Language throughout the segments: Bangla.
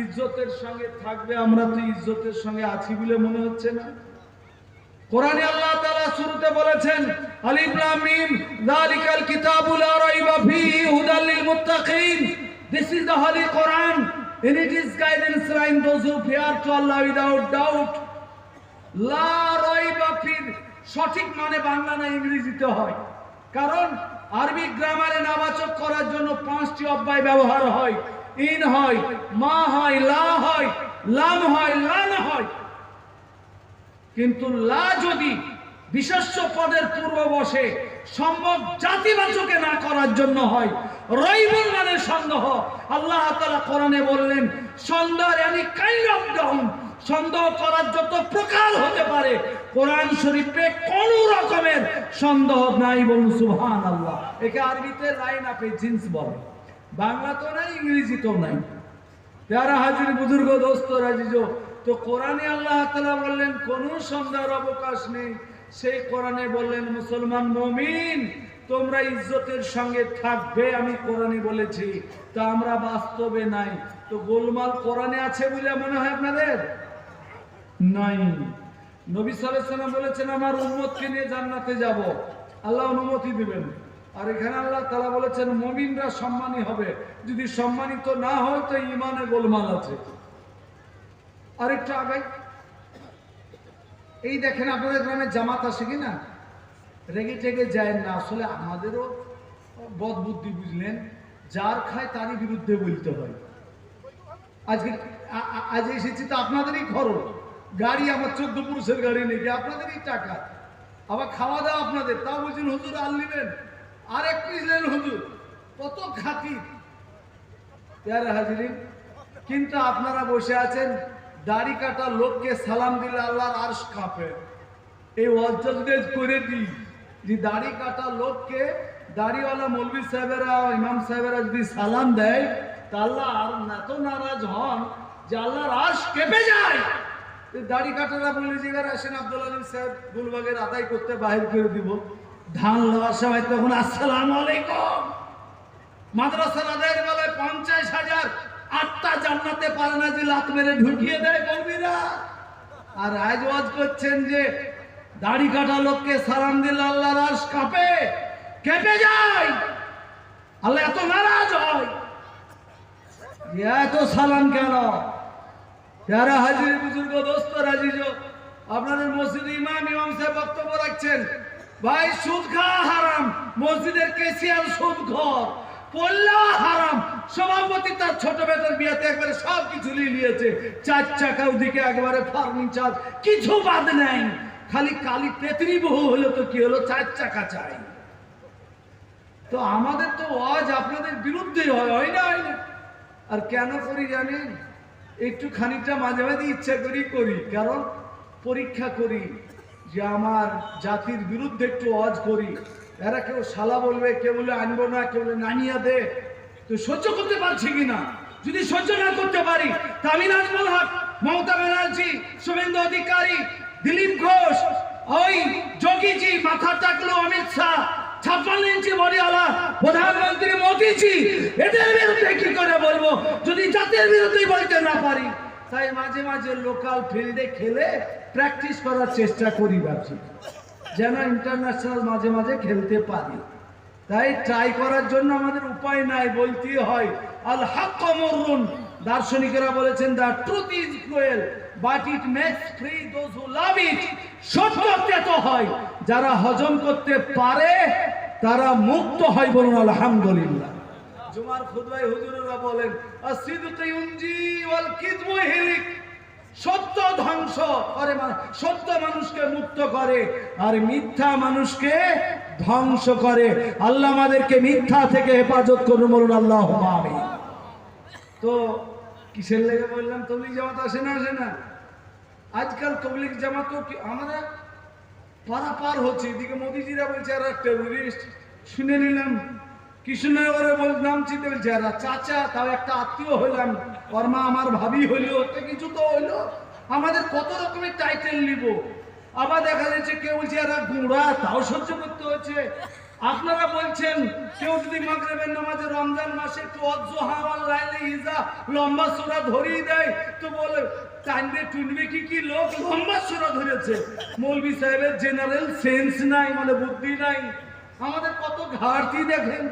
ইজ্জতের সঙ্গে থাকবে, আমরা তো ইজ্জতের সঙ্গে আছি বলে মনে হচ্ছে না। কোরআনে আল্লাহ তাআলা শুরুতে বলেছেন আলিফ লাম মিম যালিকাল কিতাবু লা রাইবা ফীহি হুদাল লিল মুত্তাকিন। This is the holy Quran and it is guidance line those who fear to Allah without doubt. লা রাইবা ফীর সঠিক মানে বাংলা না ইংরেজিতে হয়। কারণ আরবি গ্রামারে নাবাচক করার জন্য পাঁচটি অব্যয় ব্যবহার হয়। ইন হয়, মা হয়, লা হয় লাম হয় লান হয়। কিন্তু লা যদি বিশেষ্য পদের পূর্ব বসে সম্ভব জাতিবাচকে না করার জন্য হয়, রইবুল মানে সন্দেহ। আল্লাহ তাআলা কোরআনে বললেন সন্দেহ yani কাইন্ড অফ ডাউন সন্দেহ করার যত প্রকার হতে পারে, কোরআন শরীফে কোন রকমের সন্দেহ নাই বলুন সুবহান আল্লাহ একে আরবিতে লাইন আপে জিন্স বলে। বাংলা তো নাই, ইংরেজি তো নাই। যারা হাজির বুজুর্গ, দোস্ত, রাজিজ, তো কোরআনে আল্লাহ তালা বললেন, কোন সন্দেহের অবকাশ নেই। সেই কোরআনে বললেন, মুসলমান মমিন, তোমরা ইজ্জতের সঙ্গে থাকবে, আমি কোরআনে বলেছি। তা আমরা বাস্তবে নাই। তো গোলমাল কোরআনে আছে বলে মনে হয় আপনাদের? নাই। নবী সাল্লাম বলেছেন, আমার উম্মতকে নিয়ে জান্নাতে যাব। আল্লাহ অনুমতি দিবেন। আর এখানে আল্লাহ তালা বলেছেন, মুমিনরা সম্মানী হবে। যদি সম্মানিত না হয়, তো ইমানে গোলমাল আছে। আরেকটু আগে এই দেখেন আপনাদের গ্রামে জামাত আসে কি না? রেগে টেগে যায় না। আসলে আমাদেরও বদ বুদ্ধি বুঝলেন, যার খায় তারই বিরুদ্ধে বলতে হয়। আজকে আজ এসেছি তো আপনাদেরই খরচ গাড়ি আমার চোদ্দ পুরুষের গাড়ি নাকি? আপনাদেরই টাকা। আবার খাওয়া দাওয়া আপনাদের। তাও বলছেন, হুজুর আর নেবেন? আর এক পিস নেন হুজুর। কত খাতির পেয়ারে হাজিরিন, কিন্তু আপনারা বসে আছেন, দাড়ি কাটা লোককে সালাম দিলে আল্লাহর আরশ কাঁপে। এই যদি করে দিই যে দাড়ি কাটা লোককে দাড়িওয়ালা মৌলবি সাহেবেরা, ইমাম সাহেবেরা যদি সালাম দেয়, তা আল্লাহ আর এত নারাজ হন যে আল্লাহর আরশ কেঁপে যায়। দাড়ি কাটারা বলে যে এবার আসেন আব্দুল আলিম সাহেব গুলবাগের আদায় করতে বাহির করে দিব। ধান লওয়ার সময় তখন আসসালাম আলাইকুম। মাদ্রাসার আদায়ের বেলায় পঞ্চাশ হাজার আটটা জান্নাতে পারে না যে লাত মেরে ঢুকিয়ে দেয় কর্মীরা। আর আজ করছেন যে দাড়ি কাটা লোককে সালাম দিলে আল্লাহ রাস কাঁপে। কেঁপে যায়। আল্লাহ এত নারাজ হয়। এত সালাম কেন? যারা হাজির বুজুর্গ, দোস্ত, রাজিজ, আপনাদের মসজিদ ইমাম ইমাম সাহেব বক্তব্য রাখছেন। ভাই, সুদ খাওয়া হারাম। মসজিদের কেসিয়ার সুদ ঘর। হারাম। সভাপতি তার ছোট একবারে সব কিছু চার চাকা ওদিকে একবারে ফার্নিচার। কিছু বাদ নাই। খালি বহু হলো তো কি হলো? চার চাকা চাই। তো আমাদের তো ওয়াজ আপনাদের বিরুদ্ধে হয় হয় না হয় না? আর কেন করি জানেন একটু খানিকটা মাঝে মাঝে ইচ্ছা করি করি। কারণ পরীক্ষা করি। যে আমার জাতির বিরুদ্ধে একটু ওয়াজ করি। এরা কেউ শালা বলবে, কেউ বলে আনব না, কেউ বলে নানিয়া দে। তো সহ্য করতে পারছি কিনা যদি সহ্য না করতে পারি, তা আমি নাজমুল হক, মমতা ব্যানার্জি, শুভেন্দু অধিকারী, দিলীপ ঘোষ, ওই যোগীজি, মাথা টাকলো অমিত শাহ, ছাপ্পান্ন ইঞ্চি বডিওয়ালা প্রধানমন্ত্রী মোদিজি, এদের বিরুদ্ধে কি করে বলব? যদি জাতির বিরুদ্ধে বলতে না পারি তাই মাঝে মাঝে লোকাল ফিল্ডে খেলে প্র্যাকটিস করার চেষ্টা করি ভাবছি। যেন ইন্টারন্যাশনাল মাঝে মাঝে খেলতে পারি। তাই ট্রাই করার জন্য আমাদের উপায় নাই বলতেই হয়, আল হাক্ক মরুন দার্শনিকেরা বলেছেন the truth is cruel, but it makes free those who love it. সত্য তেত হয়, যারা হজম করতে পারে, তারা মুক্ত হয় বলুন আলহামদুলিল্লাহ। জুমার খুদবাই হুজুরেরা বলেন সত্য ধ্বংস করে সত্য মানুষকে মুক্ত করে আর মিথ্যা মানুষকে ধ্বংস করে। আল্লাহ আমাদেরকে মিথ্যা থেকে হেফাজত করুন বলুন আল্লাহ আমিন। তো কিসের লেগে বললাম তবলিক জামাত আসে না আসে না? আজকাল তবলিক জামাত আমরা পারা পার হচ্ছে। এদিকে মোদিজিরা বলছে এরা টেরোরিস্ট শুনে নিলাম। কৃষ্ণনগরে বল নাম চিনতে বলছে চাচা, তাও একটা আত্মীয় হইলাম। ওর মা আমার ভাবি হইল একটা কিছু তো হইল। আমাদের কত রকমের টাইটেল নিব? আবার দেখা যাচ্ছে কেউ বলছে এরা গুঁড়া, তাও সহ্য করতে হচ্ছে। আপনারা বলছেন, কেউ যদি মাগরিবের নামাজে রমজান মাসে একটু অজ্জহা ওয়াল লাইলি ইজা লম্বা সূরা ধরিয়ে দেয়, তো বলে টানবে টুনবে কি কি লোক লম্বা সূরা ধরেছে? মৌলবি সাহেবের জেনারেল সেন্স নাই মানে বুদ্ধি নাই। আমাদের কত ঘাটতি দেখেন।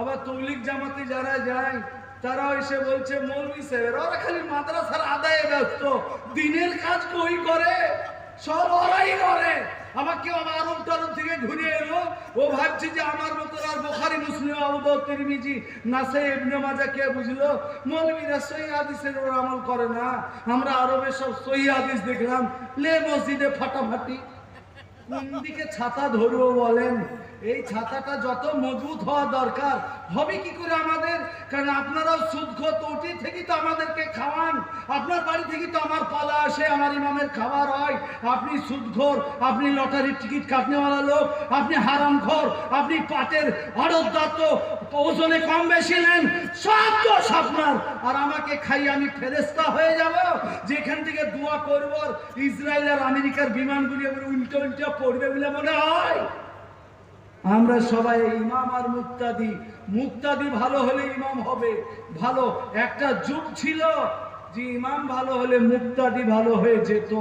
আবার তৌলিক জামাতে যারা যায়, তারাও এসে বলছে মৌলভী সাহেবের ওরা খালি মাদ্রাসার আদায়ে ব্যস্ত। দিনের কাজ কই করে? সব ওরাই করে। আবার কেউ আবার আরব টারব থেকে ঘুরে এলো। ও ভাবছে যে আমার মতো আর বোখারি মুসলিম আবুদ তিরমিজি নাসে ইবনে মাজা কে বুঝলো? মৌলবীরা সহি হাদিসের ওর আমল করে না। আমরা আরবের সব সহি হাদিস দেখলাম। লে মসজিদে ফাটাফাটি কোন দিকে ছাতা ধরবো বলেন? এই ছাতাটা যত মজবুত হওয়া দরকার, হবে কি করে আমাদের? কারণ আপনারাও সুদ তৌটি থেকে তো আমাদেরকে খাওয়ান। আপনার বাড়ি থেকে তো আমার পালা আসে, আমার ইমামের খাবার হয়। আপনি সুদঘর আপনি লটারির টিকিট কাটনেওয়ালা লোক, আপনি হারামখোর, আপনি পাটের আড়তদার তো ওজনে কম বেশি নেন, সব দোষ আপনার। আর আমাকে খাই, আমি ফেরেস্তা হয়ে যাব। যেখান থেকে দোয়া করব ইসরায়েল আর আমেরিকার বিমানগুলি উল্টো উল্টো পড়বে বলে মনে হয়? আমরা সবাই ইমাম আর মুক্তাদি। মুক্তাদি ভালো হলে ইমাম হবে, ভালো। একটা যুগ ছিল যে ইমাম ভালো হলে মুক্তাদি ভালো হয়ে যেত।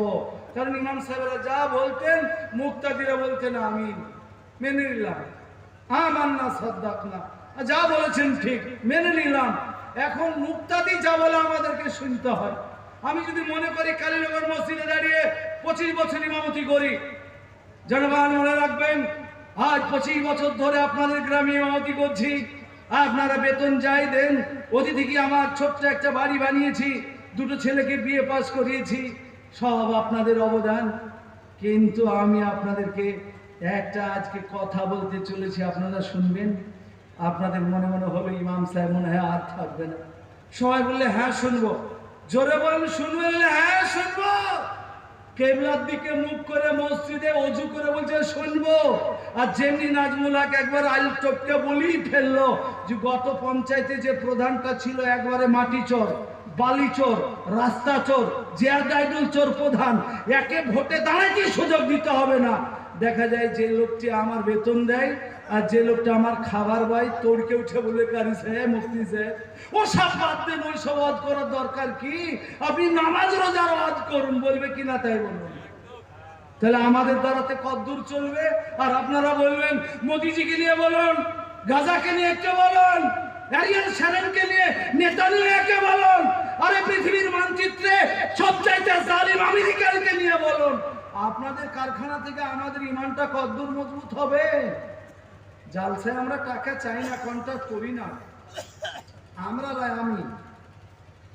কারণ ইমাম সাহেবরা যা বলতেন, মুক্তাদিরা বলতেন আমি মেনে নিলাম। আমার না সদ্দাক না যা বলেছেন ঠিক, মেনে নিলাম। এখন মুক্তাদি যা বলে আমাদেরকে শুনতে হয়। আমি যদি মনে করি, কালীনগর মসজিদে দাঁড়িয়ে পঁচিশ বছর ইমামতি করি জনগণ মনে রাখবেন, আজ পঁচিশ বছর ধরে আপনাদের গ্রামে ইমামতি করছি, আপনারা বেতন যাই দেন ওদি থেকে আমার ছোট্ট একটা বাড়ি বানিয়েছি, দুটো ছেলেকে বিয়ে পাস করিয়েছি, সব আপনাদের অবদান। কিন্তু আমি আপনাদেরকে একটা আজকে কথা বলতে চলেছি, আপনারা শুনবেন। আপনাদের মনে মনে হবে ইমাম সাহেব মনে হয় আর থাকবে না। সবাই বললে হ্যাঁ শুনব। জোরে বলেন শুনবেন হ্যাঁ শুনব। কেবলার দিকে মুখ করে মসজিদে অজু করে বলছে, শুনব। আর যেমনি নাজমুল হক একবার আইল টপকে বলেই ফেলল যে, গত পঞ্চায়েতে যে প্রধানটা ছিল একবারে মাটি চর, বালি চোর, রাস্তা চোর জিয়া ডাইডুল চোর প্রধান, একে ভোটে দাঁড়াইতে সুযোগ দিতে হবে না। দেখা যায় যে লোকটি আমার বেতন দেয় আর যে লোকটা আমার খাবার পায়, তোড়কে উঠে বলে, কারি সাহেব, মুফতি সাহেব, ও সব বাদ দেন ওই সব ওয়াজ করার দরকার কি? আপনি নামাজ রোজার ওয়াজ করুন, বলবে কি না তাই বলুন। তাহলে আমাদের দ্বারাতে কদ্দূর চলবে, আর আপনারা বলবেন, মোদিজিকে নিয়ে বলুন, গাজাকে নিয়ে একটু বলুন অ্যারিয়াল শ্যারেনকে নিয়ে, নেতানিয়াকে বলুন, আরে পৃথিবীর মানচিত্রে সবচাইতে জালিম আমেরিকানকে নিয়ে বলুন। আপনাদের কারখানা থেকে আমাদের ইমানটা কদ্দূর মজবুত হবে। জালসায় আমরা টাকা চাই না কন্ট্যাক্ট করি না। আমরা লাই আমি।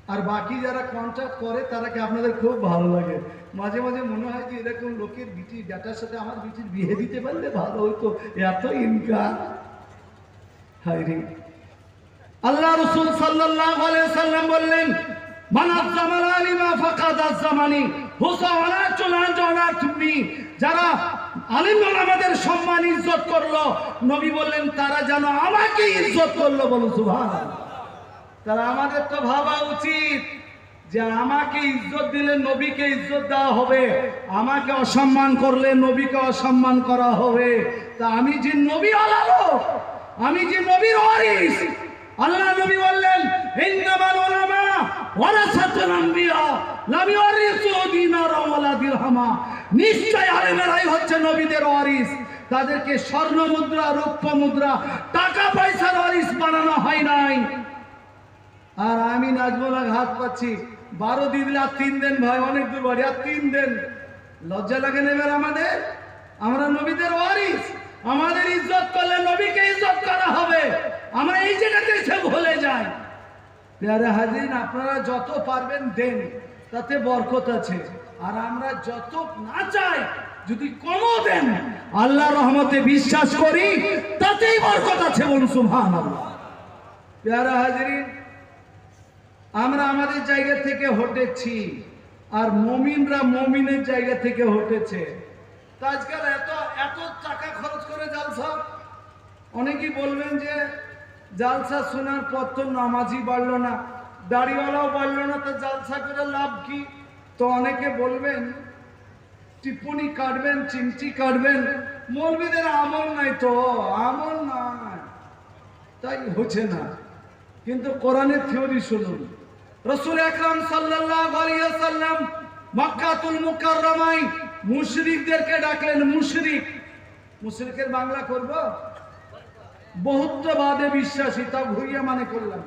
আর বাকি যারা কন্ট্যাক্ট করে তারাকে আপনাদের খুব ভালো লাগে? মাঝে মাঝে মনে হয় যে এরকম লোকের বিটি ডেটার সাথে আমার বিটির বিয়ে দিতে পারলে ভালো হতো। এত ইনকাম হাই রে। আল্লাহ রসুল আলাইহি সাল্লাম বললেন মানাত জামালানি মা ফাকাদাত জামানি যারা আলিম আমাদের সম্মান ইজ্জত করল, নবী বললেন, তারা যেন আমাকে ইজ্জত করল বলো, সুবহানাল্লাহ। তারা আমাদের তো ভাবা উচিত যে আমাকে ইজ্জত দিলে নবীকে ইজ্জত দেওয়া হবে, আমাকে অসম্মান করলে নবীকে অসম্মান করা হবে। তা আমি যে নবী আলালো আমি যে নবীর ওয়ারিস আল্লাহ নবী বললেন, ইন্নামাল উলামা ওয়ারাসাতুল আম্বিয়া, লাম ইওয়ারিসু দিনারা ওয়ালা দিরহামা নিশ্চয় আলেমেরাই হচ্ছে নবীদের ওয়ারিস। তাদেরকে স্বর্ণ মুদ্রা, রৌপ্য মুদ্রা, টাকা পয়সার ওয়ারিস বানানো হয় নাই। আর আমি নাজমুলা হাত পাচ্ছি। বারো দিন আর তিন দিন ভাই, অনেক দূর বাড়ি আর তিন দিন। লজ্জা লাগে নেবেন আমাদের? আমরা নবীদের ওয়ারিস। আমাদের ইজ্জত করলে নবীকে ইজ্জত করা হবে। আমরা এই জায়গাতে এসে ভুলে যাই। পেয়ারে হাজিন আপনারা যত পারবেন দেন, তাতে বরকত আছে। আর আমরা যত না চাই, যদি কমও দেন আল্লাহ রহমতে বিশ্বাস করি, তাতেই বরকত আছে বলুন আল্লাহ পেয়ারা হাজিরিন, আমরা আমাদের জায়গা থেকে হটেছি, আর মমিনরা মমিনের জায়গা থেকে হটেছে। আজকাল এত এত টাকা খরচ করে জালসা অনেকেই বলবেন যে জালসা শোনার পর তো নামাজি বাড়লো না, দাড়িওয়ালাও বাড়লো না, তো জালসা করে লাভ কি? তো অনেকে বলবেন, টিপ্পনি কাটবেন, চিমটি কাটবেন, মৌলবীদের আমল নাই তো, আমল নাই। তাই হচ্ছে না। কিন্তু কোরআনের থিওরি শুনুন। রসুল আলাইহি সাল্লাম মক্কাতুল মুকাররমায় মুশরিকদেরকে ডাকলেন মুশরিক। মুশরিকের বাংলা করব? বহুত্ববাদে বিশ্বাসী তা ঘুরিয়ে মানে করলাম।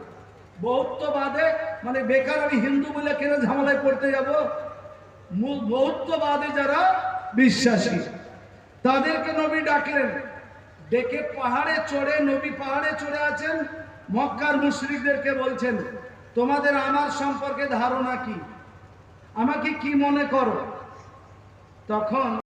বহুত্ববাদে মানে বেকার আমি হিন্দু বলে কেন ঝামেলায় পড়তে যাব? মু- বহুত্ববাদে যারা বিশ্বাসী, তাদেরকে নবী ডাকলেন। ডেকে পাহাড়ে চড়ে, নবী পাহাড়ে চড়ে আছেন। মক্কার মুশরিকদেরকে বলছেন, তোমাদের আমার সম্পর্কে ধারণা কি? আমাকে কি মনে করো? তখন